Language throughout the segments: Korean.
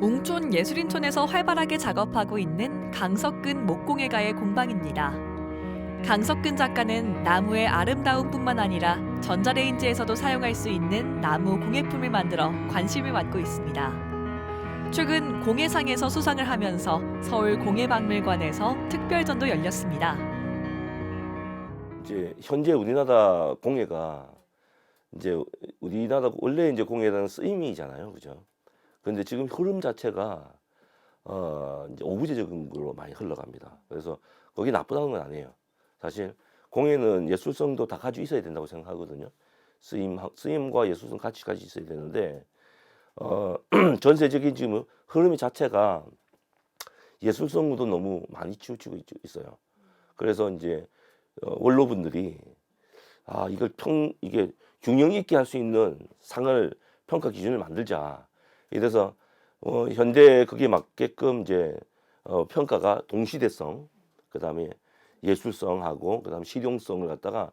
웅촌 예술인촌에서 활발하게 작업하고 있는 강석근 목공예가의 공방입니다. 강석근 작가는 나무의 아름다움뿐만 아니라 전자레인지에서도 사용할 수 있는 나무 공예품을 만들어 관심을 받고 있습니다. 최근 공예상에서 수상을 하면서 서울 공예박물관에서 특별전도 열렸습니다. 이제 현재 우리나라 공예가 이제 우리나라 원래 이제 공예라는 쓰임이잖아요, 그죠? 그런데 지금 흐름 자체가 어 이제 오부제적인 걸로 많이 흘러갑니다. 그래서 거기 나쁘다는 건 아니에요. 사실 공예는 예술성도 다 가지고 있어야 된다고 생각하거든요. 쓰임 쓰임과 예술성 같이 가지고 있어야 되는데 어 전세적인 지금 흐름 자체가 예술성으로 너무 많이 치우치고 있- 있어요. 그래서 이제 어, 원로분들이 아 이걸 평 이게 균형 있게 할 수 있는 상을 평가 기준을 만들자. 이래서 어, 현대 그게 맞게끔 이제 어, 평가가 동시대성, 그다음에 예술성하고 그다음 실용성을 갖다가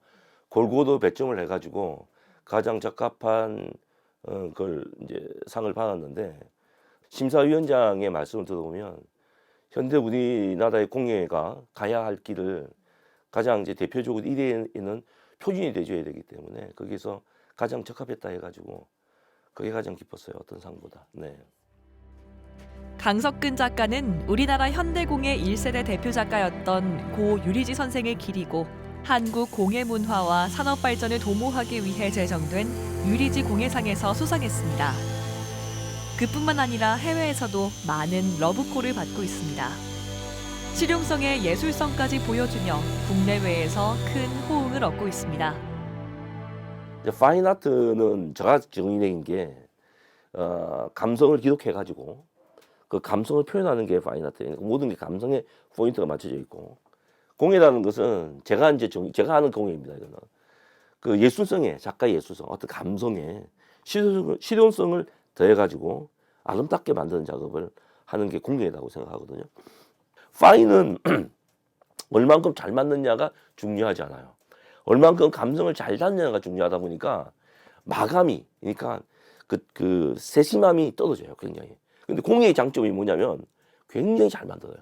골고루 배점을 해가지고 가장 적합한 어, 걸 이제 상을 받았는데 심사위원장의 말씀을 들어보면 현대 우리나라의 공예가 가야 할 길을 가장 이제 대표적으로 1위에는 표준이 돼줘야 되기 때문에 거기서 가장 적합했다 해가지고 그게 가장 기뻤어요 어떤 상보다 네. 강석근 작가는 우리나라 현대공예 1세대 대표 작가였던 고 유리지 선생의 길이고 한국 공예 문화와 산업 발전을 도모하기 위해 제정된 유리지 공예상에서 수상했습니다. 그뿐만 아니라 해외에서도 많은 러브콜을 받고 있습니다. 실용성의 예술성까지 보여주며 국내외에서 큰 호응을 얻고 있습니다. 파인아트는 제가 정의된 게 어, 감성을 기록해 가지고 그 감성을 표현하는 게 파인아트예요. 모든 게 감성에 포인트가 맞춰져 있고 공예라는 것은 제가 이제 정, 제가 하는 공예입니다. 이거는 그 예술성에 작가의 예술성, 어떤 감성에 실용성을, 실용성을 더해 가지고 아름답게 만드는 작업을 하는 게 공예라고 생각하거든요. 파인은 얼만큼 잘 맞느냐가 중요하지 않아요. 얼만큼 감성을 잘 담느냐가 중요하다 보니까 마감이 그러니까 그, 그 세심함이 떨어져요 굉장히. 근데 공예의 장점이 뭐냐면 굉장히 잘 만들어요.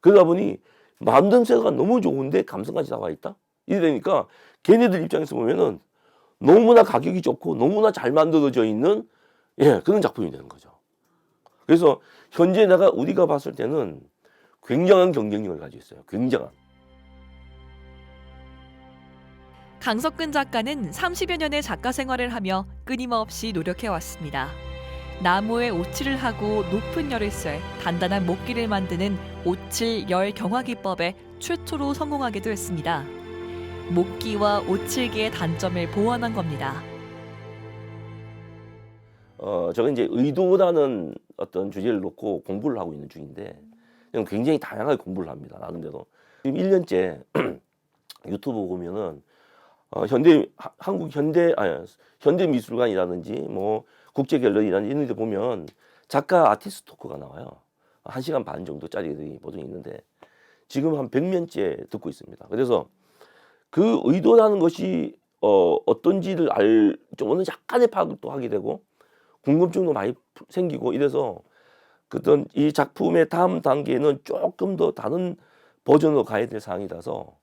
그러다 보니 만듦새가 너무 좋은데 감성까지 나와 있다? 이러니까 걔네들 입장에서 보면은 너무나 가격이 좋고 너무나 잘 만들어져 있는 예 그런 작품이 되는 거죠. 그래서 현재 내가 우리가 봤을 때는 굉장한 경쟁력을 가지고 있어요. 굉장한 강석근 작가는 30여 년의 작가 생활을 하며 끊임없이 노력해 왔습니다. 나무에 오칠을 하고 높은 열을 쇠 단단한 목기를 만드는 오칠 열 경화 기법에 최초로 성공하기도 했습니다. 목기와 오칠기의 단점을 보완한 겁니다. 어, 저는 이제 의도라는 어떤 주제를 놓고 공부를 하고 있는 중인데 굉장히 다양하게 공부를 합니다. 나름대로. 지금 1년째 유튜브 보면은 어, 현대 하- 한국 현대 아니 현대 미술관이라든지 뭐 국제 갤러리라든지 이런 데 보면 작가 아티스트 토크가 나와요. 한 시간 반 정도짜리들이 보통 있는데 지금 한 100년째 듣고 있습니다. 그래서 그 의도라는 것이 어, 어떤지를 알, 좀 어느 약간의 파악을 또 하게 되고 궁금증도 많이 푸- 생기고 이래서 그떤 이 작품의 다음 단계는 조금 더 다른 버전으로 가야 될 상황이라서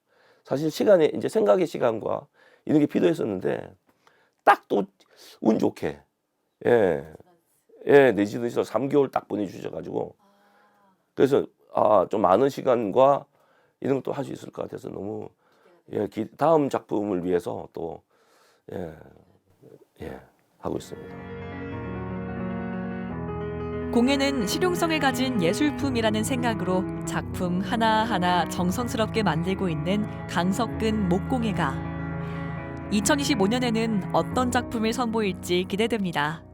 사실 시간에 이제 생각의 시간과 이런 게 필요했었는데 딱 또 운 좋게 예. 예, 내지도에서 3개월 딱 보내주셔 가지고 그래서 아, 좀 많은 시간과 이런 것도 할 수 있을 것 같아서 너무 예, 기, 다음 작품을 위해서 또 예, 예, 하고 있습니다. 공예는 실용성을 가진 예술품이라는 생각으로 작품 하나하나 정성스럽게 만들고 있는 강석근 목공예가 2025년에는 어떤 작품을 선보일지 기대됩니다.